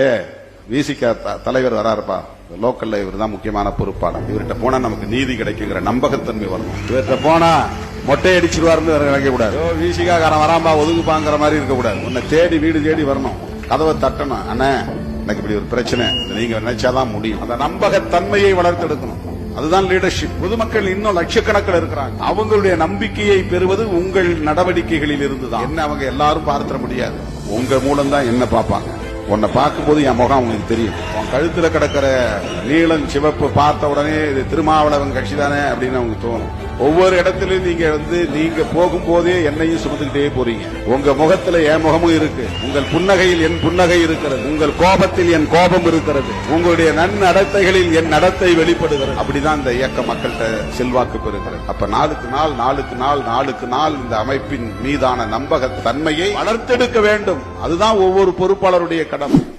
ஏ விசிக தலைவர் வராருப்பா. லோக்கல்ல இவர் தான் முக்கியமான பொறுப்பாளர். இவர்கிட்ட போனா நமக்கு நீதி கிடைக்குங்கிற நம்பகத்தன்மை வரணும். இவர்கிட்ட போனா மொட்டை அடிச்சிருவாருன்னு நினைக்க கூடாது. ஓ விசிகா காரன் வராம்பா ஒதுங்குப்பாங்கிற மாதிரி இருக்க கூடாது. உன்னை தேடி வீடு தேடி வரணும். கதவை தட்டணும். அண்ணே எனக்கு இப்படி ஒரு பிரச்சனை. நீங்க நினைச்சாதான் முடியும். அந்த நம்பகத்தன்மையை வளர்த்தெடுக்கணும். அதுதான் லீடர்ஷிப் பொதுமக்கள் இன்னும் லட்சக்கணக்கில் இருக்கிறாங்க. அவங்களுடைய நம்பிக்கையை பெறுவது உங்கள் நடவடிக்கைகளில் இருந்துதான் என்ன அவங்க எல்லாரும் பார்த்திட முடியாது. உங்க மூலம் தான் என்ன பார்ப்பாங்க? உன்னை பார்க்கும்போது என் முகம் அவங்களுக்கு தெரியும். கழுத்துல கிடக்கிற நீளம் சிவப்பு பார்த்த உடனே இது திருமாவளவன் கட்சி தானே அப்படின்னு அவங்க தோணும். ஒவ்வொரு இடத்திலும் நீங்க வந்து நீங்க போகும்போதே என்னையும் சுமந்துக்கிட்டே போறீங்க. உங்க முகத்துல என் முகமும் இருக்கு. உங்கள் புன்னகையில் என் புன்னகை இருக்கிறது. உங்கள் கோபத்தில் என் கோபம் இருக்கிறது. உங்களுடைய நன்னடத்தைகளில் என் நடத்தை வெளிப்படுகிறது. அப்படிதான் இந்த இயக்க மக்கள்கிட்ட செல்வாக்கு பெறுகிறது. அப்ப நாளுக்கு நாள் நாளுக்கு நாள் நாளுக்கு நாள் இந்த அமைப்பின் மீதான நம்பக தன்மையை வளர்த்தெடுக்க வேண்டும். அதுதான் ஒவ்வொரு பொறுப்பாளருடைய கடமை.